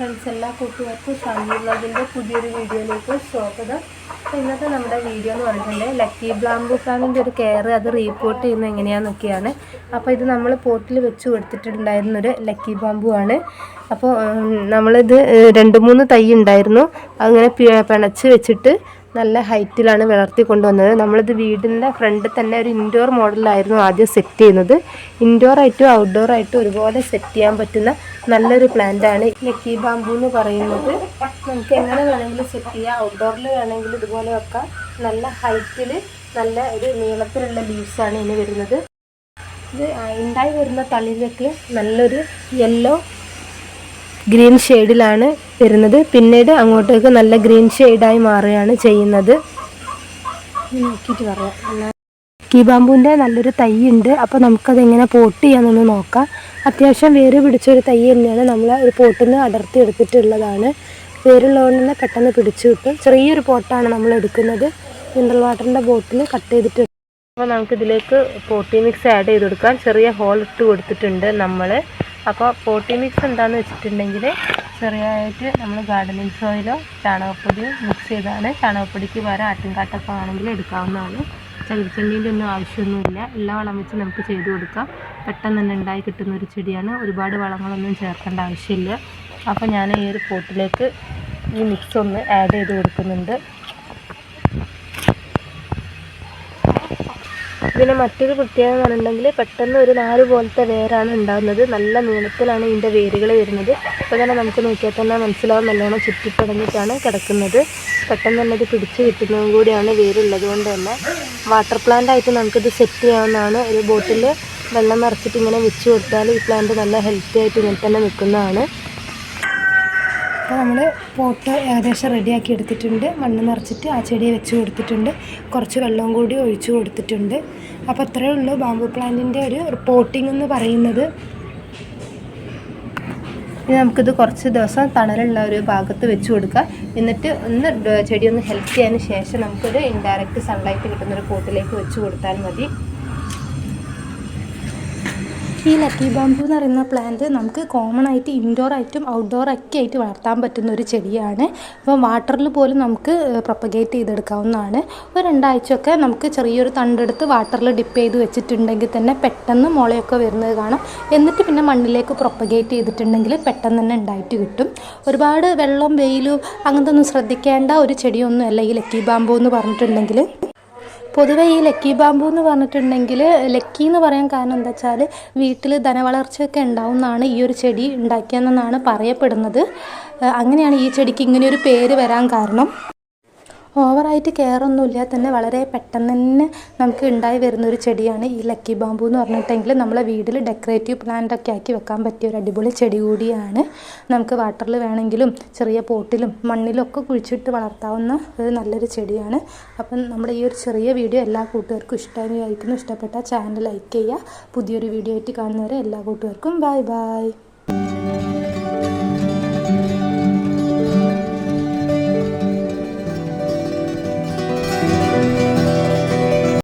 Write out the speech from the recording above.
Friends എല്ലാ കൂട്ടുകാർക്കും ഷാമി വ്ളോഗിന്റെ പുതിയൊരു വീഡിയോയിലേക്ക് സ്വാഗതം. അപ്പോൾ ഇന്നത്തെ നമ്മുടെ വീഡിയോ എന്ന് പറഞ്ഞിട്ടുണ്ടെങ്കിൽ ലക്കി ബ്ലാംബു പ്ലാന്റിന്റെ ഒരു കെയർ അത് റീപ്പോർട്ട് ചെയ്യുന്ന എങ്ങനെയാണെന്നൊക്കെയാണ് അപ്പോൾ ഇത് നമ്മൾ പോട്ടിൽ വെച്ച് കൊടുത്തിട്ടുണ്ടായിരുന്നൊരു ലക്കി ബാമ്പു ആണ്. അപ്പോൾ നമ്മളിത് രണ്ട് മൂന്ന് തൈ ഉണ്ടായിരുന്നു. അങ്ങനെ പിണച്ച് വെച്ചിട്ട് നല്ല ഹൈറ്റിലാണ് വളർത്തി കൊണ്ടുവന്നത്. നമ്മളിത് വീടിന്റെ ഫ്രണ്ടിൽ തന്നെ ഒരു ഇൻഡോർ മോഡലായിരുന്നു ആദ്യം സെറ്റ് ചെയ്യുന്നത്. ഇൻഡോർ ആയിട്ടും ഔട്ട്ഡോർ ആയിട്ടും ഒരുപോലെ സെറ്റ് ചെയ്യാൻ പറ്റുന്ന നല്ലൊരു പ്ലാന്റ് ആണ് ലക്കി ബാമ്പു എന്ന് പറയുന്നത്. നമുക്ക് എങ്ങനെ വേണമെങ്കിലും സെറ്റ് ചെയ്യാം. ഔട്ട്ഡോറിൽ വേണമെങ്കിൽ ഇതുപോലെ വെക്കാം. നല്ല ഹൈറ്റിൽ നല്ല ഒരു നീളത്തിലുള്ള ലീവ്സാണ് ഇനി വരുന്നത്. ഇത് ഉണ്ടായി വരുന്ന തളിരൊക്കെ നല്ലൊരു യെല്ലോ ഗ്രീൻ ഷെയ്ഡിലാണ് വരുന്നത്. പിന്നീട് അങ്ങോട്ടേക്ക് നല്ല ഗ്രീൻ ഷെയ്ഡായി മാറുകയാണ് ചെയ്യുന്നത്. നോക്കിയിട്ട് പറയാം. കീ ബാമ്പുവിന്റെ നല്ലൊരു തൈ ഉണ്ട്. അപ്പോൾ നമുക്കത് എങ്ങനെ പോട്ട് ചെയ്യാമെന്നൊന്ന് നോക്കാം. അത്യാവശ്യം വേര് പിടിച്ചൊരു തൈ തന്നെയാണ് നമ്മൾ ഒരു പോട്ടിൽ നിന്ന് അടർത്തി എടുത്തിട്ടുള്ളതാണ്. വേരുള്ളതുകൊണ്ട് തന്നെ പെട്ടെന്ന് പിടിച്ചു കിട്ടും. ചെറിയൊരു പോട്ടാണ് നമ്മൾ എടുക്കുന്നത്. മിനറൽ വാട്ടറിന്റെ ബോട്ടിൽ കട്ട് ചെയ്തിട്ട് അപ്പോൾ നമുക്കിതിലേക്ക് പോട്ടി മിക്സ് ആഡ് ചെയ്ത് കൊടുക്കാം. ചെറിയ ഹോൾ ഇട്ട് കൊടുത്തിട്ടുണ്ട് നമ്മൾ അപ്പോൾ പോട്ടി മിക്സ് എന്താണെന്ന് വെച്ചിട്ടുണ്ടെങ്കിൽ ചെറിയതായിട്ട് നമ്മൾ ഗാർഡനിങ് സോയിലോ ചാണകപ്പൊടിയോ മിക്സ് ചെയ്താണ്. ചാണകപ്പൊടിക്ക് പകരം ആട്ടിൻകാട്ടൊക്കെ ആണെങ്കിൽ എടുക്കാവുന്നതാണ്. ചകിരിച്ചെണ്ണീന്റെ ഒന്നും ആവശ്യമൊന്നുമില്ല. എല്ലാ വളം വെച്ച് നമുക്ക് ചെയ്ത് കൊടുക്കാം. പെട്ടെന്ന് തന്നെ ഉണ്ടായി കിട്ടുന്ന ഒരു ചെടിയാണ്. ഒരുപാട് വളങ്ങളൊന്നും ചേർക്കേണ്ട ആവശ്യമില്ല. അപ്പോൾ ഞാൻ ഈ ഒരു പോട്ടിലേക്ക് ഈ മിക്സ് ഒന്ന് ആഡ് ചെയ്ത് കൊടുക്കുന്നുണ്ട്. ഇതിന് മറ്റൊരു പ്രത്യേകത എന്ന് പറഞ്ഞിട്ടുണ്ടെങ്കിൽ പെട്ടെന്ന് ഒരു നാല് പോലത്തെ വേരാണ് ഉണ്ടാകുന്നത്. നല്ല നീളത്തിലാണ് ഇതിന്റെ വേരുകൾ വരുന്നത്. അപ്പോൾ തന്നെ നമുക്ക് നോക്കിയാൽ തന്നെ മനസ്സിലാവും നല്ലോണം ചുറ്റിപ്പടഞ്ഞിട്ടാണ് കിടക്കുന്നത്. പെട്ടെന്ന് തന്നെ ഇത് പിടിച്ച് കിട്ടുന്നതും കൂടിയാണ് വേരുള്ളത് കൊണ്ട് തന്നെ. വാട്ടർ പ്ലാന്റ് ആയിട്ട് നമുക്കിത് സെറ്റ് ചെയ്യാവുന്നതാണ്. ഒരു ബോട്ടിൽ വെള്ളം നിറച്ചിട്ട് ഇങ്ങനെ വെച്ച് കൊടുത്താൽ ഈ പ്ലാന്റ് നല്ല ഹെൽത്തി ആയിട്ട് ഇങ്ങനെ തന്നെ നിൽക്കുന്നതാണ്. അപ്പോൾ നമ്മൾ പോട്ട് ഏകദേശം റെഡിയാക്കി എടുത്തിട്ടുണ്ട്. മണ്ണ് നിറച്ചിട്ട് ആ ചെടിയെ വെച്ച് കൊടുത്തിട്ടുണ്ട്. കുറച്ച് വെള്ളവും കൂടി ഒഴിച്ചു കൊടുത്തിട്ടുണ്ട്. അപ്പോൾ അത്രയേ ഉള്ളൂ ബാമ്പു പ്ലാന്റിന്റെ ഒരു പോട്ടിംഗ് എന്ന് പറയുന്നത്. ഇനി നമുക്കിത് കുറച്ച് ദിവസം തണലുള്ള ഒരു ഭാഗത്ത് വെച്ച് കൊടുക്കാം. എന്നിട്ട് ഒന്ന് ചെടി ഒന്ന് ഹെൽപ്പ് ചെയ്യാൻ ശേഷം നമുക്കൊരു ഇൻഡയറക്റ്റ് സൺലൈറ്റ് കിട്ടുന്നൊരു പോട്ടിലേക്ക് വെച്ച് കൊടുത്താൽ മതി. ഈ ലക്കി ബാംബു എന്ന് പറയുന്ന പ്ലാന്റ് നമുക്ക് കോമൺ ആയിട്ട് ഇൻഡോർ ആയിട്ടും ഔട്ട്ഡോർ ഒക്കെ ആയിട്ട് വളർത്താൻ പറ്റുന്ന ഒരു ചെടിയാണ്. അപ്പോൾ വാട്ടറിൽ പോലും നമുക്ക് പ്രൊപ്പഗേറ്റ് ചെയ്തെടുക്കാവുന്നതാണ്. ഒരു രണ്ടാഴ്ചയൊക്കെ നമുക്ക് ചെറിയൊരു തണ്ടെടുത്ത് വാട്ടറിൽ ഡിപ്പ് ചെയ്ത് വെച്ചിട്ടുണ്ടെങ്കിൽ തന്നെ പെട്ടെന്ന് മുളയൊക്കെ വരുന്നത് കാണാം. എന്നിട്ട് പിന്നെ മണ്ണിലേക്ക് പ്രൊപ്പഗേറ്റ് ചെയ്തിട്ടുണ്ടെങ്കിൽ പെട്ടെന്ന് തന്നെ ഉണ്ടായിട്ട് കിട്ടും. ഒരുപാട് വെള്ളം വെയിലും അങ്ങനത്തെ ഒന്നും ശ്രദ്ധിക്കേണ്ട ഒരു ചെടിയൊന്നും അല്ല ഈ ലക്കി ബാംബു എന്ന് പറഞ്ഞിട്ടുണ്ടെങ്കിൽ. പൊതുവെ ഈ ലക്കി ബാമ്പു എന്ന് പറഞ്ഞിട്ടുണ്ടെങ്കിൽ ലക്കി എന്ന് പറയാൻ കാരണം എന്താ വെച്ചാൽ വീട്ടിൽ ധനവളർച്ചയൊക്കെ ഉണ്ടാവും എന്നാണ് ഈ ഒരു ചെടി ഉണ്ടാക്കിയതെന്നാണ് പറയപ്പെടുന്നത്. അങ്ങനെയാണ് ഈ ചെടിക്ക് ഇങ്ങനെ ഒരു പേര് വരാൻ കാരണം. ഓവറായിട്ട് കെയർ ഒന്നുമില്ല തന്നെ വളരെ പെട്ടെന്ന് തന്നെ നമുക്ക് ഉണ്ടായി വരുന്ന ഒരു ചെടിയാണ് ഈ ലക്കി ബാമ്പു എന്ന് പറഞ്ഞിട്ടെങ്കിൽ നമ്മളെ വീട്ടിൽ ഡെക്കറേറ്റീവ് പ്ലാന്റ് ഒക്കെ ആക്കി വെക്കാൻ പറ്റിയ ഒരു അടിപൊളി ചെടി കൂടിയാണ്. നമുക്ക് വാട്ടറിൽ വേണമെങ്കിലും ചെറിയ പോട്ടിലും മണ്ണിലൊക്കെ കുഴിച്ചിട്ട് വളർത്താവുന്ന ഒരു നല്ലൊരു ചെടിയാണ്. അപ്പം നമ്മുടെ ഈ ഒരു ചെറിയ വീഡിയോ എല്ലാ കൂട്ടുകാർക്കും ഇഷ്ടമായി വിചാരിക്കുന്നു ഇഷ്ടപ്പെട്ട ചാനൽ ലൈക്ക് ചെയ്യുക. പുതിയൊരു വീഡിയോ ആയിട്ട് കാണുന്നവരെ എല്ലാ കൂട്ടുകാർക്കും ബൈ ബൈ.